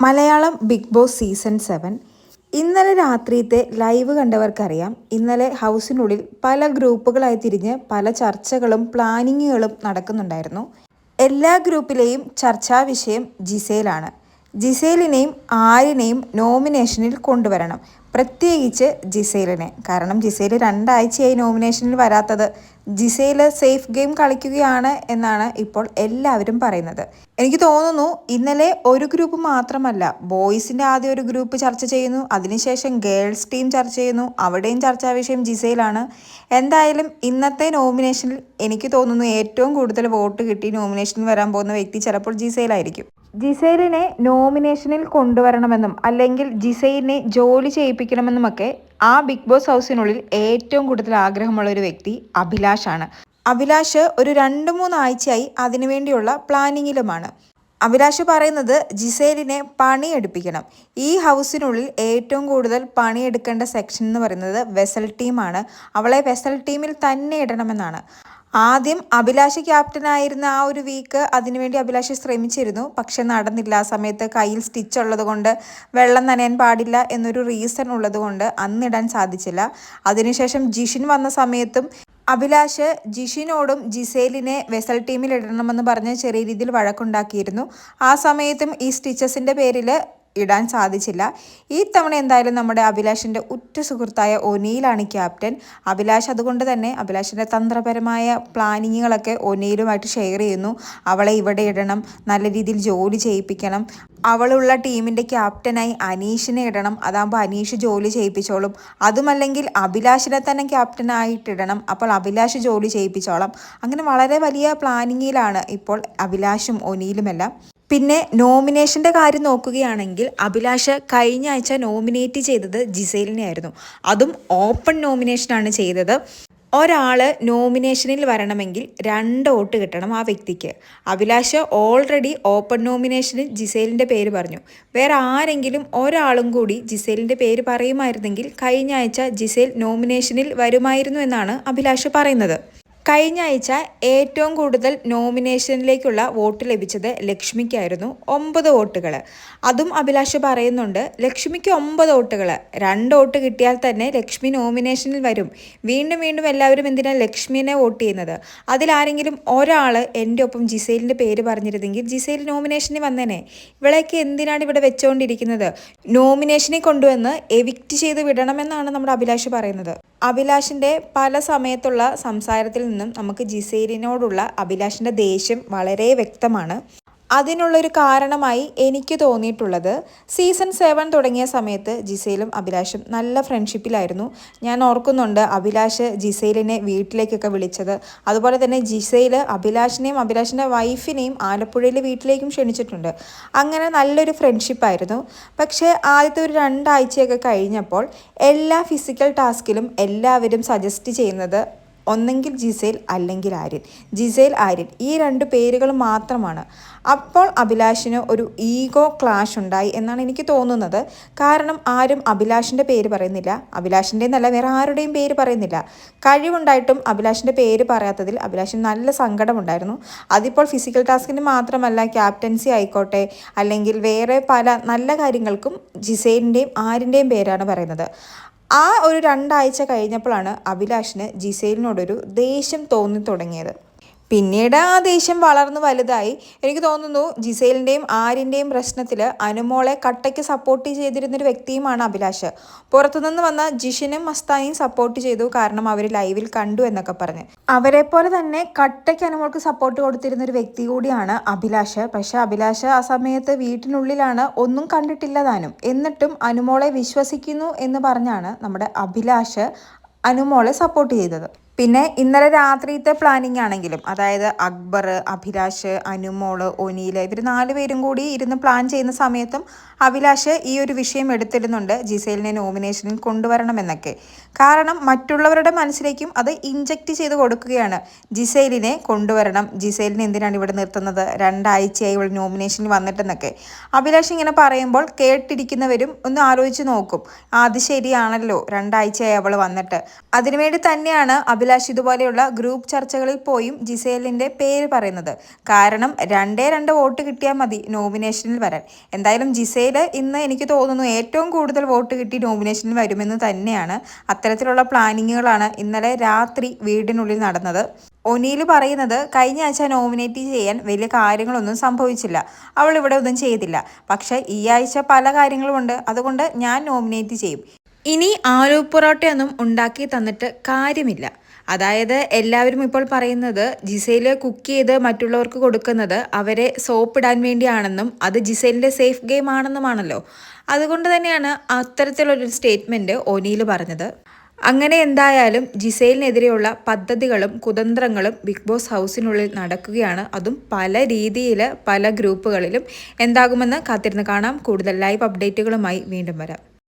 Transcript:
Malayalam Bigg Boss season seven. ഇന്നലെ രാത്രിയത്തെ live കണ്ടവർക്കറിയാം. ഇന്നലെ ഹൗസിനുള്ളിൽ പല ഗ്രൂപ്പുകളായി തിരിഞ്ഞ് പല ചർച്ചകളും പ്ലാനിങ്ങുകളും നടക്കുന്നുണ്ടായിരുന്നു. എല്ലാ ഗ്രൂപ്പിലെയും ചർച്ചാ വിഷയം ജിസേലാണ്. ജിസേലിനെയും ആരിനെയും നോമിനേഷനിൽ കൊണ്ടുവരണം. പ്രത്യേകിച്ച് ജിസേലിനെ. കാരണം ജിസേൽ രണ്ടാഴ്ചയായി നോമിനേഷനിൽ വരാത്തത്. ജിസേൽ സേഫ് ഗെയിം കളിക്കുകയാണ് എന്നാണ് ഇപ്പോൾ എല്ലാവരും പറയുന്നത്. എനിക്ക് തോന്നുന്നു ഇന്നലെ ഒരു ഗ്രൂപ്പ് മാത്രമല്ല ബോയ്സിന്റെ ആദ്യം ഒരു ഗ്രൂപ്പ് ചർച്ച ചെയ്യുന്നു. അതിനുശേഷം ഗേൾസ് ടീം ചർച്ച ചെയ്യുന്നു. അവിടെയും ചർച്ചാ വിഷയം ജിസയിലാണ് എന്തായാലും ഇന്നത്തെ നോമിനേഷനിൽ എനിക്ക് തോന്നുന്നു ഏറ്റവും കൂടുതൽ വോട്ട് കിട്ടി നോമിനേഷനിൽ വരാൻ പോകുന്ന വ്യക്തി ചിലപ്പോൾ ജിസയിലായിരിക്കും ജിസൈലിനെ നോമിനേഷനിൽ കൊണ്ടുവരണമെന്നും അല്ലെങ്കിൽ ജിസൈലിനെ ജോലി ചെയ്യിപ്പിക്കണമെന്നുമൊക്കെ ആ ബിഗ് ബോസ് ഹൗസിനുള്ളിൽ ഏറ്റവും കൂടുതൽ ആഗ്രഹമുള്ള ഒരു വ്യക്തി അഭിലാഷാണ്. അഭിലാഷ് ഒരു രണ്ട് മൂന്നാഴ്ചയായി അതിനു അതിനുവേണ്ടിയുള്ള പ്ലാനിങ്ങിലുമാണ്. അഭിലാഷ് പറയുന്നത് ജിസേലിനെ പണിയെടുപ്പിക്കണം. ഈ ഹൗസിനുള്ളിൽ ഏറ്റവും കൂടുതൽ പണിയെടുക്കേണ്ട സെക്ഷൻ എന്ന് പറയുന്നത് വെസൽ ടീമാണ്. അവളെ വെസൽ ടീമിൽ തന്നെ ഇടണമെന്നാണ്. ആദ്യം അഭിലാഷ് ക്യാപ്റ്റനായിരുന്ന ആ ഒരു വീക്ക് അതിനുവേണ്ടി അഭിലാഷ് ശ്രമിച്ചിരുന്നു. പക്ഷെ നടന്നില്ല. ആ സമയത്ത് കയ്യിൽ സ്റ്റിച്ച് ഉള്ളതുകൊണ്ട് വെള്ളം നനയാൻ പാടില്ല എന്നൊരു റീസൺ ഉള്ളതുകൊണ്ട് അന്നിടാൻ സാധിച്ചില്ല. അതിനുശേഷം ജിഷിൻ വന്ന സമയത്തും അഭിലാഷ് ജിഷിനോടും ജിസേലിനെ വെസൽ ടീമിൽ ഇടണമെന്ന് പറഞ്ഞ് ചെറിയ രീതിയിൽ വഴക്കുണ്ടാക്കിയിരുന്നു. ആ സമയത്തും ഈ സ്റ്റിച്ചസിന്റെ പേരിൽ ഇടാൻ സാധിച്ചില്ല. ഈ തവണ എന്തായാലും നമ്മുടെ അഭിലാഷിന്റെ ഉറ്റ സുഹൃത്തായ ഒനിയിലാണ് ക്യാപ്റ്റൻ. അഭിലാഷ് അതുകൊണ്ട് തന്നെ അഭിലാഷിന്റെ തന്ത്രപരമായ പ്ലാനിങ്ങുകളൊക്കെ ഒനിയിലുമായിട്ട് ഷെയർ ചെയ്യുന്നു. അവളെ ഇവിടെ ഇടണം നല്ല രീതിയിൽ ജോലി ചെയ്യിപ്പിക്കണം. അവളുള്ള ടീമിന്റെ ക്യാപ്റ്റനായി അനീഷിനെ ഇടണം. അതാകുമ്പോൾ അനീഷ് ജോലി ചെയ്യിപ്പിച്ചോളും. അതുമല്ലെങ്കിൽ അഭിലാഷിനെ തന്നെ ക്യാപ്റ്റനായിട്ടിടണം അപ്പോൾ അഭിലാഷ് ജോലി ചെയ്യിപ്പിച്ചോളാം. അങ്ങനെ വളരെ വലിയ പ്ലാനിങ്ങിലാണ് ഇപ്പോൾ അഭിലാഷും ഒനിയിലുമെല്ലാം പിന്നെ നോമിനേഷന്റെ കാര്യം നോക്കുകയാണെങ്കിൽ അഭിലാഷ കഴിഞ്ഞ ആഴ്ച നോമിനേറ്റ് ചെയ്തത് ജിസേലിനെ ആയിരുന്നു അതും ഓപ്പൺ നോമിനേഷനാണ് ചെയ്തത്. ഒരാൾ നോമിനേഷനിൽ വരണമെങ്കിൽ രണ്ട് വോട്ട് കിട്ടണം ആ വ്യക്തിക്ക്. അഭിലാഷ് ഓൾറെഡി ഓപ്പൺ നോമിനേഷനിൽ ജിസേലിന്റെ പേര് പറഞ്ഞു. വേറെ ആരെങ്കിലും ഒരാളും കൂടി ജിസേലിന്റെ പേര് പറയുമായിരുന്നെങ്കിൽ കഴിഞ്ഞ ആഴ്ച ജിസേൽ നോമിനേഷനിൽ വരുമായിരുന്നു എന്നാണ് അഭിലാഷ് പറയുന്നത്. കഴിഞ്ഞ ആഴ്ച ഏറ്റവും കൂടുതൽ നോമിനേഷനിലേക്കുള്ള വോട്ട് ലഭിച്ചത് ലക്ഷ്മിക്കായിരുന്നു ഒമ്പത് വോട്ടുകൾ അതും അഭിലാഷ് പറയുന്നുണ്ട് ലക്ഷ്മിക്ക് ഒമ്പത് വോട്ടുകൾ രണ്ട് വോട്ട് കിട്ടിയാൽ തന്നെ ലക്ഷ്മി നോമിനേഷനിൽ വരും. വീണ്ടും വീണ്ടും എല്ലാവരും എന്തിനാണ് ലക്ഷ്മിനെ വോട്ട് ചെയ്യുന്നത്? അതിലാരെങ്കിലും ഒരാൾ എന്റെ ഒപ്പം ജിസൈലിന്റെ പേര് പറഞ്ഞിരുന്നെങ്കിൽ ജിസൈൽ നോമിനേഷനിൽ വന്നേനെ. ഇവളെയൊക്കെ എന്തിനാണ് ഇവിടെ വെച്ചുകൊണ്ടിരിക്കുന്നത് നോമിനേഷനെ കൊണ്ടുവന്ന് എവിക്റ്റ് ചെയ്ത് വിടണമെന്നാണ് നമ്മുടെ അഭിലാഷ് പറയുന്നത്. അഭിലാഷിന്റെ പല സമയത്തുള്ള സംസാരത്തിൽ നിന്നും നമുക്ക് ജിസേലിനോടുള്ള അഭിലാഷിന്റെ ദേഷ്യം വളരെ വ്യക്തമാണ്. അതിനുള്ളൊരു കാരണമായി എനിക്ക് തോന്നിയിട്ടുള്ളത് സീസൺ സെവൻ തുടങ്ങിയ സമയത്ത് ജിസയിലും അഭിലാഷും നല്ല ഫ്രണ്ട്ഷിപ്പിലായിരുന്നു. ഞാൻ ഓർക്കുന്നുണ്ട് അഭിലാഷ് ജിസയിലിനെ വീട്ടിലേക്കൊക്കെ വിളിച്ചത്. അതുപോലെ തന്നെ ജിസയിൽ അഭിലാഷിനെയും അഭിലാഷിന്റെ വൈഫിനെയും ആലപ്പുഴയിലെ വീട്ടിലേക്കും ക്ഷണിച്ചിട്ടുണ്ട്. അങ്ങനെ നല്ലൊരു ഫ്രണ്ട്ഷിപ്പായിരുന്നു. പക്ഷേ ആദ്യത്തെ ഒരു രണ്ടാഴ്ചയൊക്കെ കഴിഞ്ഞപ്പോൾ എല്ലാ ഫിസിക്കൽ ടാസ്കിലും എല്ലാവരും സജസ്റ്റ് ചെയ്യുന്നത് ഒന്നെങ്കിൽ ജിസേൽ അല്ലെങ്കിൽ ആര്യൻ. ജിസേൽ ആര്യൻ ഈ രണ്ട് പേരുകൾ മാത്രമാണ്. അപ്പോൾ അഭിലാഷിന് ഒരു ഈഗോ ക്ലാഷ് ഉണ്ടായി എന്നാണ് എനിക്ക് തോന്നുന്നത്. കാരണം ആരും അഭിലാഷിന്റെ പേര് പറയുന്നില്ല. അഭിലാഷിന്റെ എന്നല്ല വേറെ ആരുടെയും പേര് പറയുന്നില്ല. കഴിവുണ്ടായിട്ടും അഭിലാഷിന്റെ പേര് പറയാത്തതിൽ അഭിലാഷിന് നല്ല സങ്കടമുണ്ടായിരുന്നു. അതിപ്പോൾ ഫിസിക്കൽ ടാസ്കിന് മാത്രമല്ല ക്യാപ്റ്റൻസി ആയിക്കോട്ടെ അല്ലെങ്കിൽ വേറെ പല നല്ല കാര്യങ്ങൾക്കും ജിസേലിന്റെയും ആരിന്റെയും പേരാണ് പറയുന്നത്. ആ ഒരു രണ്ടാഴ്ച കഴിഞ്ഞപ്പോഴാണ് അഭിലാഷിന് ജിസേലിനോടൊരു ദേഷ്യം തോന്നി തുടങ്ങിയത്. പിന്നീട് ആ ദേഷ്യം വളർന്നു വലുതായി. എനിക്ക് തോന്നുന്നു ജിസേലിന്റെയും ആരിന്റെയും പ്രശ്നത്തിൽ അനുമോളെ കട്ടയ്ക്ക് സപ്പോർട്ട് ചെയ്തിരുന്നൊരു വ്യക്തിയുമാണ് അഭിലാഷ്. പുറത്തുനിന്ന് വന്ന ജിഷിനും മസ്തായും സപ്പോർട്ട് ചെയ്തു കാരണം അവർ ലൈവിൽ കണ്ടു എന്നൊക്കെ പറഞ്ഞ്. അവരെ പോലെ തന്നെ കട്ടയ്ക്ക് അനുമോൾക്ക് സപ്പോർട്ട് കൊടുത്തിരുന്ന ഒരു വ്യക്തി കൂടിയാണ് അഭിലാഷ്. പക്ഷേ അഭിലാഷ് ആ സമയത്ത് വീട്ടിനുള്ളിലാണ് ഒന്നും കണ്ടിട്ടില്ല താനും. എന്നിട്ടും അനുമോളെ വിശ്വസിക്കുന്നു എന്ന് പറഞ്ഞാണ് നമ്മുടെ അഭിലാഷ് അനുമോളെ സപ്പോർട്ട് ചെയ്തത്. പിന്നെ ഇന്നലെ രാത്രിയത്തെ പ്ലാനിങ് ആണെങ്കിലും അതായത് അക്ബർ അഭിലാഷ് അനുമോൾ ഒനീൽ ഇവർ നാല് പേരും കൂടി ഇരുന്ന് പ്ലാൻ ചെയ്യുന്ന സമയത്തും അഭിലാഷ് ഈ ഒരു വിഷയം എടുത്തിരുന്നുണ്ട് ജിസേലിനെ നോമിനേഷനിൽ കൊണ്ടുവരണമെന്നൊക്കെ. കാരണം മറ്റുള്ളവരുടെ മനസ്സിലേക്കും അത് ഇഞ്ചക്റ്റ് ചെയ്ത് കൊടുക്കുകയാണ്. ജിസേലിനെ കൊണ്ടുവരണം. ജിസേലിനെ എന്തിനാണ് ഇവിടെ നിർത്തുന്നത്? രണ്ടാഴ്ചയായി ഇവിടെ നോമിനേഷനിൽ വന്നിട്ടെന്നൊക്കെ. അഭിലാഷ് ഇങ്ങനെ പറയുമ്പോൾ കേട്ടിരിക്കുന്നവരും ഒന്ന് ആലോചിച്ച് നോക്കും. അത് ശരിയാണല്ലോ രണ്ടാഴ്ചയായി അവൾ വന്നിട്ട്. അതിനുവേണ്ടി തന്നെയാണ് അഭിലാഷ് അഭിലാഷ് ഇതുപോലെയുള്ള ഗ്രൂപ്പ് ചർച്ചകളിൽ പോയും ജിസേലിന്റെ പേര് പറയുന്നത്. കാരണം രണ്ടേ രണ്ട് വോട്ട് കിട്ടിയാൽ മതി നോമിനേഷനിൽ വരാൻ. എന്തായാലും ജിസേൽ ഇന്ന് എനിക്ക് തോന്നുന്നു ഏറ്റവും കൂടുതൽ വോട്ട് കിട്ടി നോമിനേഷനിൽ വരുമെന്ന് തന്നെയാണ് അത്തരത്തിലുള്ള പ്ലാനിങ്ങുകളാണ് ഇന്നലെ രാത്രി വീടിനുള്ളിൽ നടന്നത്. ഒനീൽ പറയുന്നത് കഴിഞ്ഞ ആഴ്ച നോമിനേറ്റ് ചെയ്യാൻ വലിയ കാര്യങ്ങളൊന്നും സംഭവിച്ചില്ല. അവൾ ഇവിടെ ഒന്നും ചെയ്തില്ല. പക്ഷേ ഈ ആഴ്ച പല കാര്യങ്ങളുമുണ്ട്. അതുകൊണ്ട് ഞാൻ നോമിനേറ്റ് ചെയ്യും. ഇനി ആലു പൊറോട്ടയൊന്നും ഉണ്ടാക്കി തന്നിട്ട് കാര്യമില്ല. അതായത് എല്ലാവരും ഇപ്പോൾ പറയുന്നത് ജിസേൽ കുക്ക് ചെയ്ത് മറ്റുള്ളവർക്ക് കൊടുക്കുന്നത് അവരെ സോപ്പിടാൻ വേണ്ടിയാണെന്നും അത് ജിസേലിന്റെ സേഫ് ഗെയിം ആണെന്നുമാണല്ലോ. അതുകൊണ്ട് തന്നെയാണ് അത്തരത്തിലുള്ളൊരു സ്റ്റേറ്റ്മെന്റ് ഒനിയിൽ പറഞ്ഞത്. അങ്ങനെ എന്തായാലും ജിസൈലിനെതിരെയുള്ള പദ്ധതികളും കുതന്ത്രങ്ങളും ബിഗ് ബോസ് ഹൗസിനുള്ളിൽ നടക്കുകയാണ്. അതും പല രീതിയിൽ പല ഗ്രൂപ്പുകളിലും എന്താകുമെന്ന് കാത്തിരുന്ന് കാണാം. കൂടുതൽ ലൈവ് അപ്ഡേറ്റുകളുമായി വീണ്ടും വരാം.